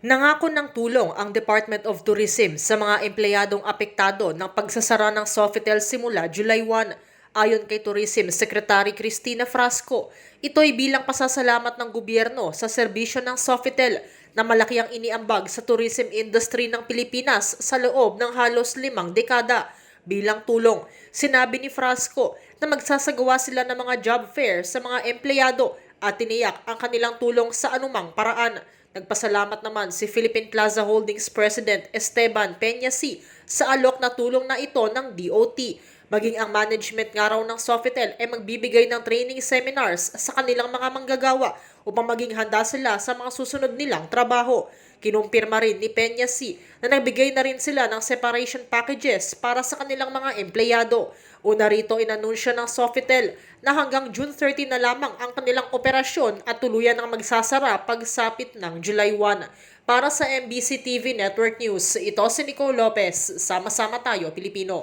Nangako ng tulong ang Department of Tourism sa mga empleyadong apektado ng pagsasara ng Sofitel simula July 1. Ayon kay Tourism Secretary Cristina Frasco, ito'y bilang pasasalamat ng gobyerno sa serbisyo ng Sofitel na malaki ang iniambag sa tourism industry ng Pilipinas sa loob ng halos limang dekada. Bilang tulong, sinabi ni Frasco na magsasagawa sila ng mga job fair sa mga empleyado at tiniyak ang kanilang tulong sa anumang paraan. Nagpasalamat naman si Philippine Plaza Holdings President Esteban Peñasi sa alok na tulong na ito ng DOT. Maging ang management nga raw ng Sofitel ay magbibigay ng training seminars sa kanilang mga manggagawa upang maging handa sila sa mga susunod nilang trabaho. Kinumpirma rin ni Peñasi na nagbigay na rin sila ng separation packages para sa kanilang mga empleyado. Una rito inanunsyo ng Sofitel na hanggang June 30 na lamang ang kanilang operasyon at tuluyan ang magsasara pagsapit ng July 1. Para sa MBC TV Network News, ito si Nico Lopez. Sama-sama tayo, Pilipino.